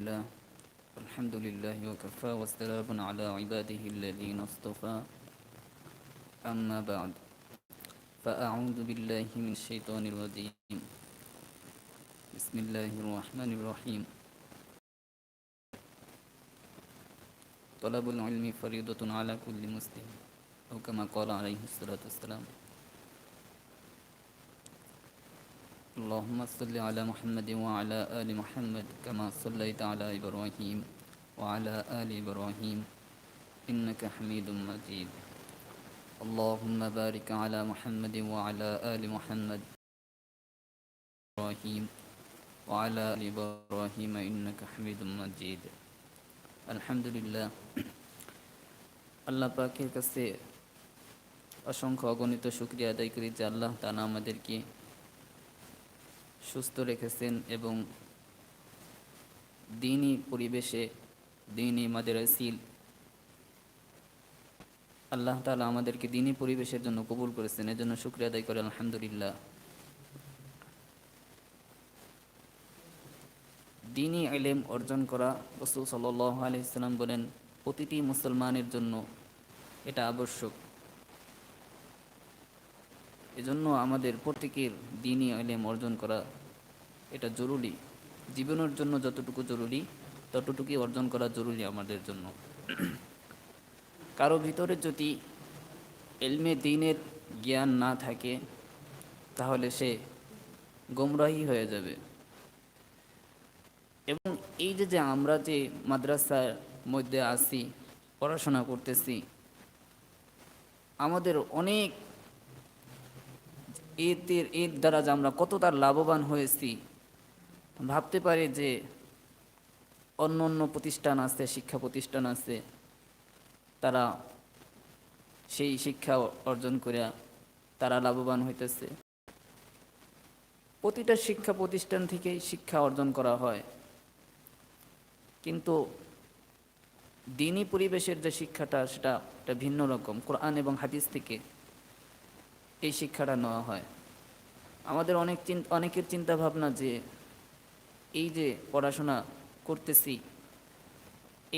الله الحمد لله وكفى والسلام على عباده الذين اصطفى. أما بعد فأعوذ بالله من الشيطان الرجيم. بسم الله الرحمن الرحيم. طلب العلم فريضة على كل مسلم أو كما قال عليه الصلاة والسلام. اللهم صل على محمد وعلى آل محمد كما صليت على إبراهيم وعلى آل إبراهيم إنك حميد مجيد اللهم بارك على محمد وعلى آل محمد إبراهيم وعلى آل إبراهيم إنك حميد مجيد الحمد لله আল্লাহ পাকের কাছে অসংখ্য অগণিত শুক্রিয়া আদায় করি যে আল্লাহ তালা আমাদেরকে সুস্থ রেখেছেন এবং দিনই পরিবেশে, দিনই মাদেরাসিল আল্লাহ তালা আমাদেরকে দিনই পরিবেশের জন্য কবুল করেছেন। এজন্য শুক্রিয়া আদায় করে, আলহামদুলিল্লাহ। দিনই এলেম অর্জন করা, রসুল সাল্লাহ আলহিসাল্লাম বলেন, প্রতিটি মুসলমানের জন্য এটা আবশ্যক। এজন্য আমাদের প্রত্যেকের দিনই এলেম অর্জন করা এটা জরুরি। জীবনের জন্য যতটুকু জরুরি, ততটুকুই অর্জন করা জরুরি আমাদের জন্য। কারও ভিতরে যদি এলমে দিনের জ্ঞান না থাকে, তাহলে সে গোমরাহি হয়ে যাবে। এবং এই যে যে আমরা যে মাদ্রাসার মধ্যে আসি পড়াশোনা করতেছি, আমাদের অনেক এর এর দ্বারা যে আমরা কত তার লাভবান হয়েছি, ভাবতে পারি যে অন্য অন্য প্রতিষ্ঠান আছে, শিক্ষা প্রতিষ্ঠান আছে, তারা সেই শিক্ষা অর্জন করে তারা লাভবান হইতেছে। প্রতিটা শিক্ষা প্রতিষ্ঠান থেকেই শিক্ষা অর্জন করা হয়। কিন্তু দিনই পরিবেশের যে শিক্ষাটা, সেটা একটা ভিন্ন রকম। কোরআন এবং হাদিস থেকে এই শিক্ষাটা নেওয়া হয় আমাদের অনেক চিন্তা অনেকের চিন্তা ভাবনা যে, এই যে পড়াশোনা করতেছি,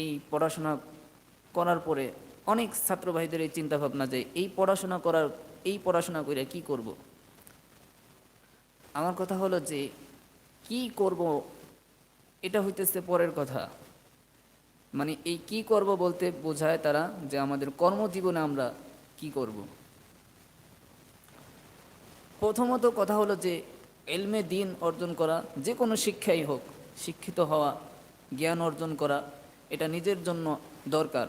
এই পড়াশোনা করার পরে অনেক ছাত্র ভাইদের এই চিন্তা ভাবনা যে, এই পড়াশোনা করার, এই পড়াশোনা করে কি করব। আমার কথা হলো যে, কি করব এটা হইতেছে পরের কথা মানে এই কি করব বলতে বোঝায় তারা যে, আমাদের কর্মজীবনে আমরা কি করব। প্রথমত কথা হলো যে এলমে দিন অর্জন করা, যে কোনো শিক্ষাই হোক, শিক্ষিত হওয়া, জ্ঞান অর্জন করা, এটা নিজের জন্য দরকার।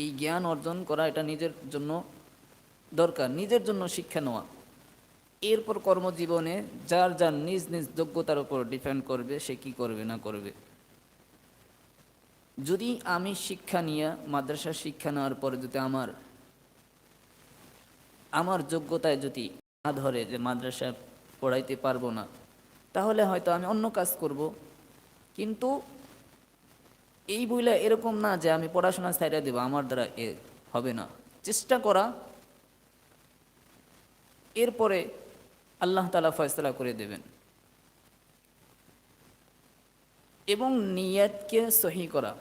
এই জ্ঞান অর্জন করা এটা নিজের জন্য দরকার, নিজের জন্য শিক্ষা নেওয়া। এরপর কর্মজীবনে যার যার নিজ নিজ যোগ্যতার উপর ডিপেন্ড করবে, সে কি করবে না করবে। যদি আমি শিক্ষা নিয়ে, মাদ্রাসার শিক্ষা নেওয়ার পরে যদি আমার আমার যোগ্যতায় যদি ধরে যে মাদ্রাসায় পড়াইতে পারব না, তাহলে হয়তো আমি অন্য কাজ করব। কিন্তু এই বইলে এরকম না যে আমি পড়াশোনা সাইডে দেবো, আমার দ্বারা এ হবে না। চেষ্টা করা। এরপরে আল্লাহ তালা ফয়সলা করে দেবেন। এবং নিয়াতকে সহি করা।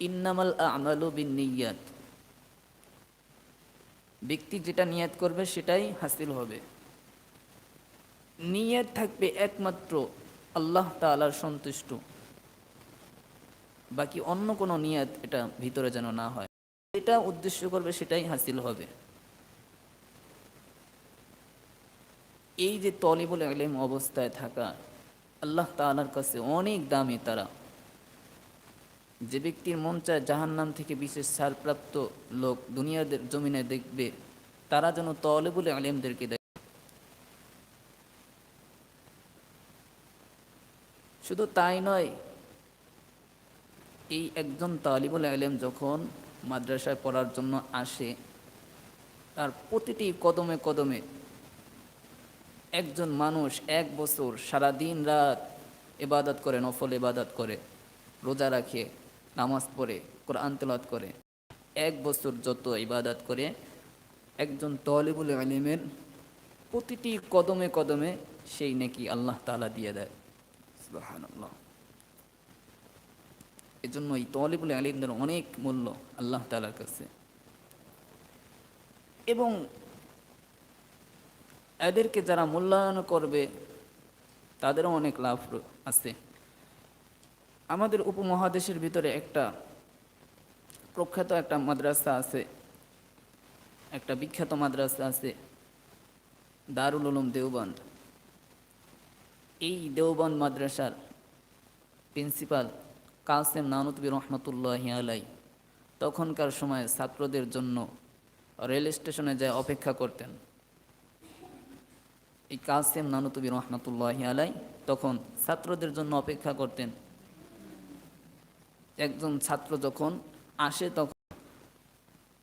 ইন্নামাল আমালু বিন নিয়াত। ব্যক্তি যেটা নিয়াত করবে সেটাই হাসিল হবে। নিয়াত থাকবে একমাত্র আল্লাহ তালার সন্তুষ্ট। বাকি অন্য কোনো নিয়াত এটা ভিতরে যেন না হয়। এটা উদ্দেশ্য করবে সেটাই হাসিল হবে। এই যে তলিবুল আলেম অবস্থায় থাকা আল্লাহ তালার কাছে অনেক দামি তারা। যে ব্যক্তির মন চায় জাহান্নাম থেকে বিশেষ ছাড়প্রাপ্ত লোক দুনিয়াদের জমিনে দেখবে। তারা যেন তলেবুল আলেমদেরকে দেয়। শুধু তাই নয়, এই একজন তালিবুল আলেম যখন মাদ্রাসায় পড়ার জন্য আসে, তার প্রতিটি কদমে কদমে একজন মানুষ এক বছর সারা দিন রাত এবাদত করে, নফল এবাদত করে, রোজা রাখে, নামাজ পড়ে, কোরআন তেলাত করে, এক বছর যত ইবাদত করে একজন তলিবুল আলিমের প্রতিটি কদমে কদমে সেই নাকি আল্লাহ তালা দিয়ে দেয়। সুবহানাল্লাহ। এজন্য এই তলিবুল আলিমদের অনেক মূল্য আল্লাহ তালার কাছে। এবং এদেরকে যারা মূল্যায়ন করবে, তাদেরও অনেক লাভ আছে। আমাদের উপমহাদেশের ভিতরে একটা প্রখ্যাত একটা মাদ্রাসা আছে। একটা বিখ্যাত মাদ্রাসা আছে, দারুল উলুম দেওবন্দ। এই দেওবন্দ মাদ্রাসার প্রিন্সিপাল কাসেম নানুতবি রহমতুল্লাহ আলাই তখনকার সময় ছাত্রদের জন্য রেল স্টেশনে যায় অপেক্ষা করতেন। এই কাসেম নানুতবি রহমতুল্লাহ আলাই তখন ছাত্রদের জন্য অপেক্ষা করতেন। একজন ছাত্র যখন আসে তখন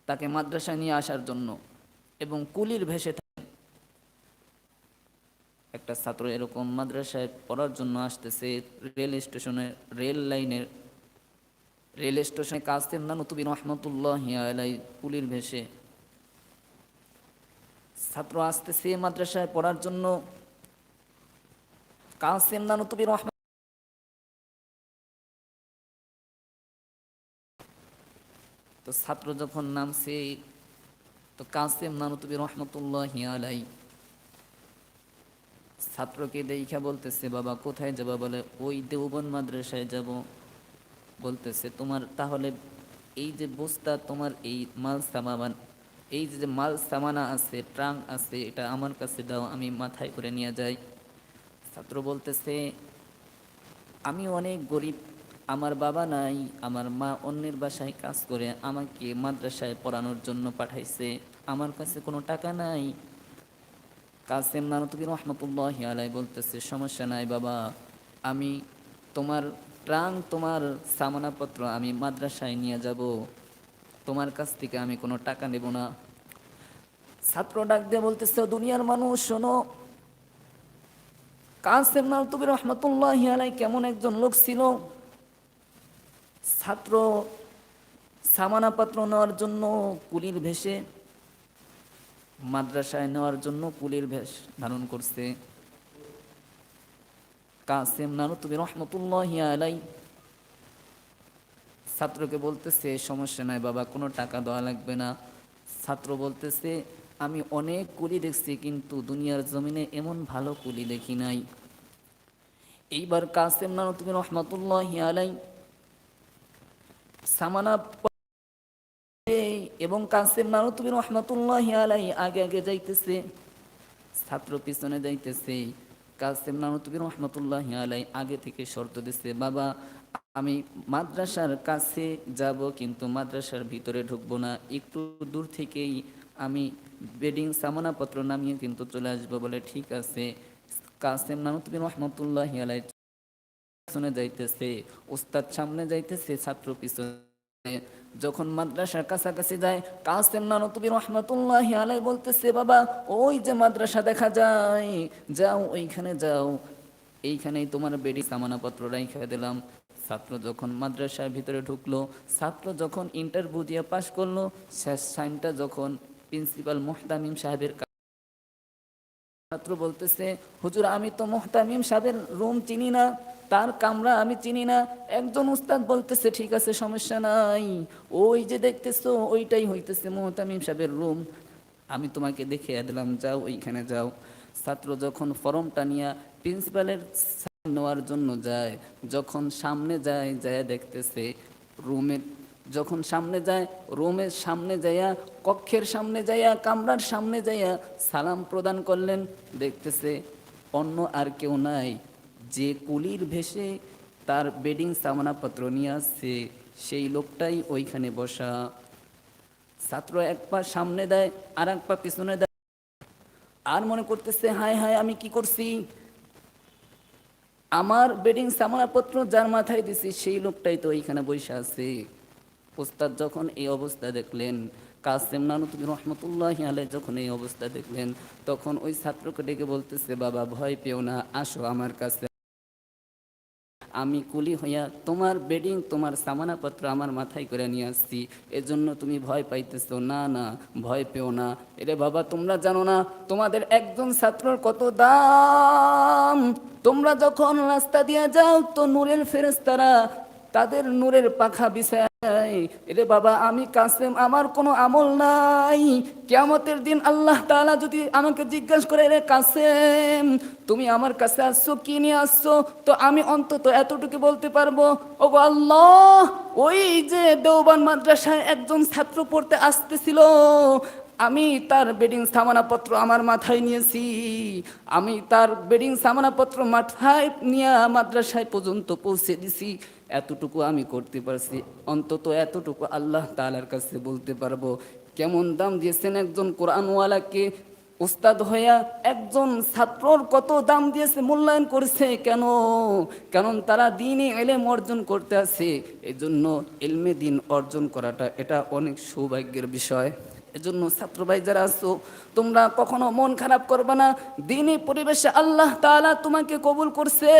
তাকে মাদ্রাসায় নিয়ে আসার জন্য এবং কুলির ভেসে থাকেন একটা ছাত্র এরকম মাদ্রাসায় পড়ার জন্য আসতেছে, রেল স্টেশনে, রেল লাইনের রেল স্টেশনে কাসেম নানুতবি রহমতুল্লাহ আলাই, কুলির ভেসে। ছাত্র আসতেছে মাদ্রাসায় পড়ার জন্য কাসেম নানুতবি রহমান তো ছাত্র যখন নামছে, তো কাসেম নানুতবি রহমতুল্লাহ আলাই ছাত্রকে দেখা বলতেছে, বাবা, কোথায় যাবা? বলে, ওই দেওবন মাদ্রাসায় যাব। বলতেছে, তোমার তাহলে এই যে বস্তা, তোমার এই মাল সামান এই যে মাল সামানা আছে, ট্রাং আছে, এটা আমার কাছে দাও, আমি মাথায় করে নিয়ে যাই। ছাত্র বলতেছে, আমি অনেক গরিব আমার বাবা নাই, আমার মা অন্যের বাসায় কাজ করে আমাকে মাদ্রাসায় পড়ানোর জন্য পাঠাইছে। আমার কাছে কোনো টাকা নাই। কাসেম নানতুবি রহমতুল্লাহ আলাই বলতেছে, সমস্যা নাই বাবা, আমি তোমার ট্রাং তোমার সামানাপত্র আমি মাদ্রাসায় নিয়ে যাব। তোমার কাছ থেকে আমি কোনো টাকা নেব না। ছাত্র ডাক দিয়ে বলতেছে দুনিয়ার মানুষ, শোনো। কাসেম নালতুবি রহমতুল্লাহ আলাই কেমন একজন লোক ছিল। ছাত্র সামানাপত্র নেওয়ার জন্য কুলির ভেসে মাদ্রাসায় নেওয়ার জন্য কুলির ভেষ ধারণ করছে। কাসেম নানুতুবি রহমতুল্লাহ আলাই। ছাত্রকে বলতেছে, সমস্যা নাই বাবা, কোনো টাকা দেওয়া লাগবে না। ছাত্র বলতেছে, আমি অনেক কুলি দেখছি, কিন্তু দুনিয়ার জমিনে এমন ভালো কুলি দেখি নাই। এইবার কাসেম নানুতুবি রহমতুল্লাহ আলাই সামানা এবং কাসেম নানুতুবি রহমতুল্লাহ আলাই আগে আগে যাইতেছে, ছাত্র পিছনে যাইতেছে। কাসেম নানুতুবি রহমতুল্লাহ আলাই আগে থেকে শর্ত দিছে, বাবা, আমি মাদ্রাসার কাছে যাব কিন্তু মাদ্রাসার ভিতরে ঢুকবো না। একটু দূর থেকেই আমি বেডিং সামানাপত্র নামিয়ে কিন্তু চলে আসব বলে ঠিক আছে। কাসেম নানুতুবি রহমতুল্লাহ আলাই পিছনে যাইতেছে ওস্তাদ সামনে যাইতেছে, ছাত্র পিছনে। যখন মাদ্রাসার কাছাকাছি যায়, কাসেম নানতুবি রহমতুল্লাহ আলাই বলতেছে, বাবা, ওই যে মাদ্রাসা দেখা যায়, যাও, ওইখানে যাও। এইখানেই তোমার বেডি সামানাপত্র রাইখা দিলাম। ছাত্র যখন মাদ্রাসার ভিতরে ঢুকলো, ছাত্র যখন ইন্টারভিউ দিয়ে পাশ করল, শেষ সাইনটা যখন প্রিন্সিপাল মোহতামিম সাহেবের ছাত্র বলতেছে, হুজুর, আমি তো মোহতামিম সাহেবের রুম চিনি না। তার কামরা আমি চিনি না। একজন উস্তাদ বলতেছে, ঠিক আছে, সমস্যা নাই। ওই যে দেখতেছো, ওইটাই হইতেছে মোহতামিম সাহেবের রুম। আমি তোমাকে দেখে দিলাম, যাও, ওইখানে যাও। ছাত্র যখন ফর্মটা নিয়ে প্রিন্সিপালের নেওয়ার জন্য যায়, যখন সামনে যায় যায় দেখতেছে রুমের যখন সামনে যায়, রুমের সামনে যাইয়া, কক্ষের সামনে যাইয়া, কামরার সামনে যাইয়া সালাম প্রদান করলেন। দেখতেছে অন্য আর কেউ নাই। যে কুলির ভেসে তার বেডিং সামানাপত্র নিয়ে আসছে, সেই লোকটাই ওইখানে বসা। ছাত্র এক পা সামনে দেয়, আর এক পা পিছনে দেয়। আর মনে করতেছে, হায় হায়, আমি কি করছি? আমার বেডিং সামানাপত্র যার মাথায় দিছি, সেই লোকটাই তো ওইখানে বসে আছে। ওস্তাদ যখন এই অবস্থা দেখলেন, কাসেম নানুতুবি রহমতুল্লাহ আলাই যখন এই অবস্থা দেখলেন, তখন ওই ছাত্রকে ডেকে বলতেছে, বাবা, ভয় পেও না, আসো আমার কাছে। আমি কুলি হইয়া তোমার বেডিং তোমার সামানাপত্র আমার মাথায় করে নিয়ে আসছি। এজন্য তুমি ভয় পাইতেছ। না না, ভয় পেও না। এরে বাবা, তোমরা জানো না, তোমাদের একজন ছাত্রর কত দাম? তোমরা যখন রাস্তা দিয়ে যাও, তো নূরের ফেরেস্তারা তাদের নূরের পাখা বিছায় বাবা, আমি কাসেম, আমার কোনো আমল নাই। কেয়ামতের দিন আল্লাহ তাআলা যদি আমাকে জিজ্ঞাসা করে রে কাসেম, তুমি আমার কাছে আসছো, কি নিয়ে আসছো? তো আমি অন্তত এতটুকু বলতে পারব ও আল্লাহ, ওই যে দেওবান মাদ্রাসায় একজন ছাত্র পড়তে আসতেছিল, আমি তার বেডিং সামানাপত্র আমার মাথায় নিয়েছি। আমি তার বেডিং সামানাপত্র মাথায় নিয়ে মাদ্রাসায় পর্যন্ত পৌঁছে দিছি। এতটুকু আমি করতে পারছি, অন্তত এতটুকু আল্লাহ তালার কাছে বলতে পারব, কেমন দাম দিয়েছেন একজন কোরআনওয়ালাকে? উস্তাদ হইয়া একজন ছাত্রর কত দাম দিয়েছে, মূল্যায়ন করছে কেন? কারণ তারা দিনই এলেম অর্জন করতে আছে এই জন্য এলমে দিন অর্জন করাটা এটা অনেক সৌভাগ্যের বিষয়। এজন্য ছাত্র ভাই যারা আছো তোমরা কখনো মন খারাপ করবে না। দিনই পরিবেশে আল্লাহ তাআলা তোমাকে কবুল করছে।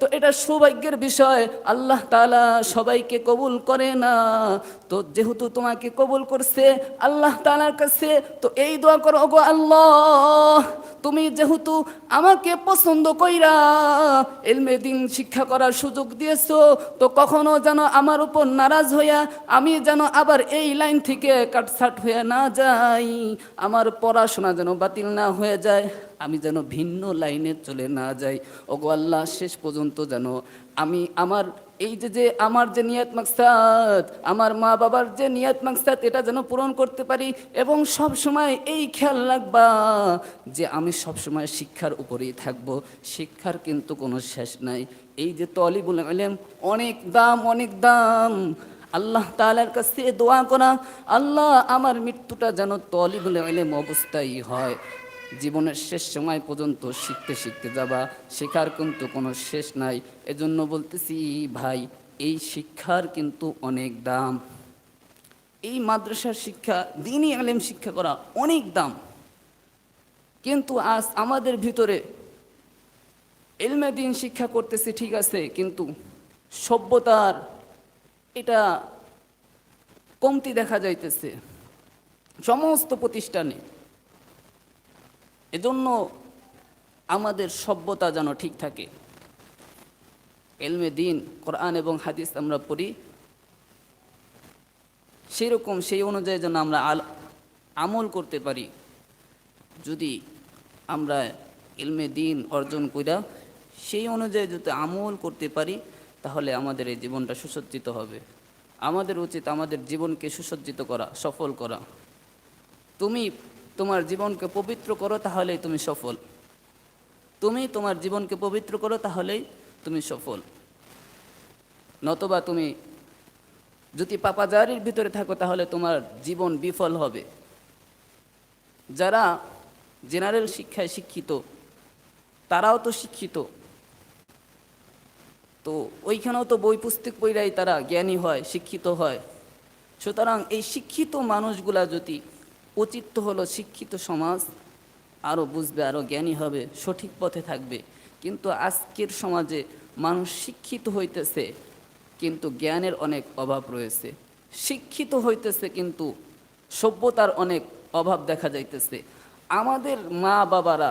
তো এটা সৌভাগ্যের বিষয়। আল্লাহ তালা সবাইকে কবুল করে না। তো যেহেতু তোমাকে কবুল করছে আল্লাহ তাআলার কাছে, তো এই দোয়া করো গো আল্লাহ, তুমি যেহেতু আমাকে পছন্দ কইরা এলমে দিন শিক্ষা করার সুযোগ দিয়েছ, তো কখনো যেন আমার উপর নারাজ হইয়া আমি যেন আবার এই লাইন থেকে কাটছাট হয়ে না যাই। আমার পড়াশোনা যেন বাতিল না হয়ে যায়, আমি যেন ভিন্ন লাইনে চলে না যাই। ওগো আল্লাহ, শেষ পর্যন্ত যেন আমি আমার এই যে যে আমার যে নিয়াত মাকসাদ, আমার মা বাবার যে নিয়াত মাকসাদ, এটা যেন পূরণ করতে পারি এবং সব সময় এই খেয়াল রাখবা যে আমি সব সময় শিক্ষার উপরেই থাকব। শিক্ষার কিন্তু কোনো শেষ নাই। এই যে তলিবুল অনেক দাম অনেক দাম। আল্লাহ তাআলার কাছে দোয়া করা, আল্লাহ আমার মৃত্যুটা যেন তলিবুল আলেম অবস্থায় হয়। জীবনের শেষ সময় পর্যন্ত শিখতে শিখতে যাবা, শেখার কিন্তু কোনো শেষ নাই। এজন্য বলতেছি, ভাই, এই শিক্ষার কিন্তু অনেক দাম। এই মাদ্রাসার শিক্ষা দিনই আলেম শিক্ষা করা অনেক দাম। কিন্তু আজ আমাদের ভিতরে এলমে দিন শিক্ষা করতেছি, ঠিক আছে, কিন্তু সভ্যতার এটা কমতি দেখা যাইতেছে সমস্ত প্রতিষ্ঠানে। এজন্য আমাদের সভ্যতা যেন ঠিক থাকে। এলমে দিন, কোরআন এবং হাদিস আমরা পড়ি। সেই রকম সেই অনুযায়ী যেন আমরা আল, আমল করতে পারি। যদি আমরা এলমে দিন অর্জন কইরা সেই অনুযায়ী যদি আমল করতে পারি তাহলে আমাদের এই জীবনটা সুসজ্জিত হবে। আমাদের উচিত আমাদের জীবনকে সুসজ্জিত করা, সফল করা। তুমি তোমার জীবনকে পবিত্র করো, তাহলেই তুমি সফল। তুমি তোমার জীবনকে পবিত্র করো, তাহলেই তুমি সফল। নতবা তুমি যদি পাপাজারির ভিতরে থাকো, তাহলে তোমার জীবন বিফল হবে। যারা জেনারেল শিক্ষায় শিক্ষিত, তারাও তো শিক্ষিত। তো ওইখানেও তো বই পুস্তক বইরাই তারা জ্ঞানী হয়, শিক্ষিত হয়। সুতরাং এই শিক্ষিত মানুষগুলা যদি উচিত হলো শিক্ষিত সমাজ আরও বুঝবে আরও জ্ঞানী হবে, সঠিক পথে থাকবে। কিন্তু আজকের সমাজে মানুষ শিক্ষিত হইতেছে, কিন্তু জ্ঞানের অনেক অভাব রয়েছে। শিক্ষিত হইতেছে, কিন্তু সভ্যতার অনেক অভাব দেখা যাইতেছে। আমাদের মা বাবারা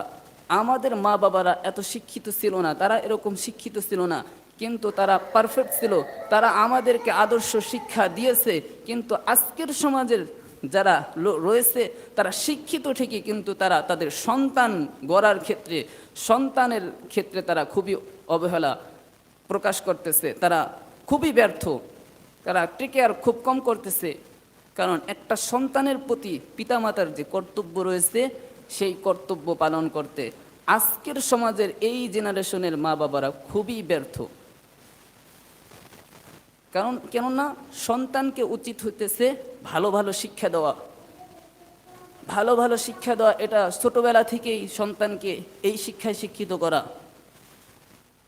আমাদের মা বাবারা এত শিক্ষিত ছিল না, তারা এরকম শিক্ষিত ছিল না কিন্তু তারা পারফেক্ট ছিল। তারা আমাদেরকে আদর্শ শিক্ষা দিয়েছে। কিন্তু আজকের সমাজের যারা রয়েছে, তারা শিক্ষিত ঠিকই, কিন্তু তারা তাদের সন্তান গড়ার ক্ষেত্রে, সন্তানের ক্ষেত্রে তারা খুবই অবহেলা প্রকাশ করতেছে। তারা খুবই ব্যর্থ। তারা টেকে আর খুব কম করতেছে। কারণ একটা সন্তানের প্রতি পিতামাতার যে কর্তব্য রয়েছে, সেই কর্তব্য পালন করতে আজকের সমাজের এই জেনারেশনের মা বাবারা খুবই ব্যর্থ। কারণ কেননা সন্তানকে উচিত হইতেছে ভালো ভালো শিক্ষা দেওয়া। ভালো ভালো শিক্ষা দেওয়া এটা ছোটবেলা থেকেই সন্তানকে এই শিক্ষায় শিক্ষিত করা।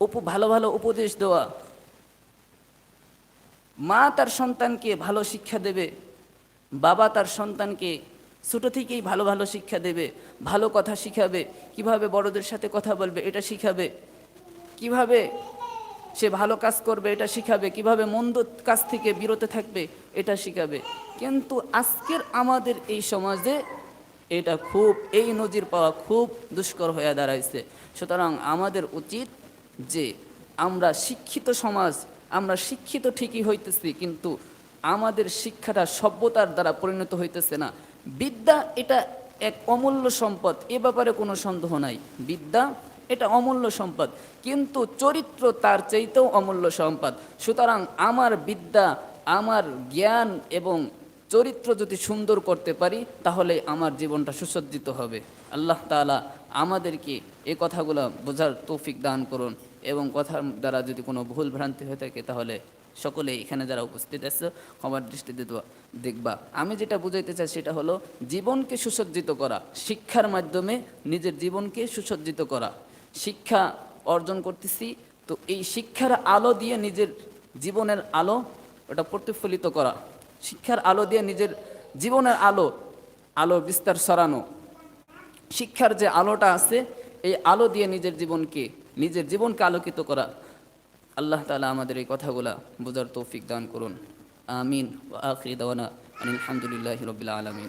উপ ভালো ভালো উপদেশ দেওয়া। মা তার সন্তানকে ভালো শিক্ষা দেবে। বাবা তার সন্তানকে ছোটো থেকেই ভালো ভালো শিক্ষা দেবে। ভালো কথা শিখাবে। কীভাবে বড়দের সাথে কথা বলবে, এটা শিখাবে। কীভাবে সে ভালো কাজ করবে, এটা শিখাবে। কীভাবে মন্দ কাজ থেকে বিরত থাকবে, এটা শিখাবে। কিন্তু আজকের আমাদের এই সমাজে এটা খুব, এই নজির পাওয়া খুব দুষ্কর হয়ে দাঁড়াইছে। সুতরাং আমাদের উচিত যে আমরা শিক্ষিত সমাজ, আমরা শিক্ষিত ঠিকই হইতেছি, কিন্তু আমাদের শিক্ষাটা সভ্যতার দ্বারা পরিণত হইতেছে না। বিদ্যা এটা এক অমূল্য সম্পদ, এ ব্যাপারে কোনো সন্দেহ নাই। বিদ্যা এটা অমূল্য সম্পদ। কিন্তু চরিত্র তার চাইতেও অমূল্য সম্পদ। সুতরাং আমার বিদ্যা, আমার জ্ঞান এবং চরিত্র যদি সুন্দর করতে পারি, তাহলে আমার জীবনটা সুসজ্জিত হবে। আল্লাহ তাআলা আমাদেরকে এ কথাগুলো বোঝার তৌফিক দান করুন এবং কথার দ্বারা যদি কোনো ভুল ভ্রান্তি হয়ে থাকে, তাহলে সকলে এখানে যারা উপস্থিত আছে, ক্ষমার দৃষ্টিতে দেখবা। আমি যেটা বুঝাইতে চাই, সেটা হলো জীবনকে সুসজ্জিত করা। শিক্ষার মাধ্যমে নিজের জীবনকে সুসজ্জিত করা। শিক্ষা অর্জন করতেছি, তো এই শিক্ষার আলো দিয়ে নিজের জীবনের আলো ওটা প্রতিফলিত করা। শিক্ষার আলো দিয়ে নিজের জীবনের আলো আলো বিস্তার সরানো শিক্ষার যে আলোটা আছে, এই আলো দিয়ে নিজের জীবনকে নিজের জীবনকে আলোকিত করা। আল্লাহ তালা আমাদের এই কথাগুলা বোঝার তৌফিক দান করুন। আমিন। আখিরি দাওয়ানা আনিল হামদুলিল্লাহি রাব্বিল আলামিন।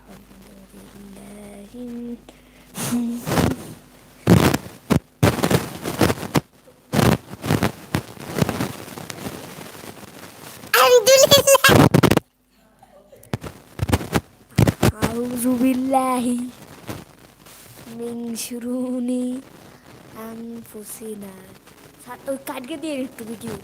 দিন বিল্লাহি মিন শুরুনি আনফুসিনা। ওই কাটকে দিয়ে একটু ভিডিও।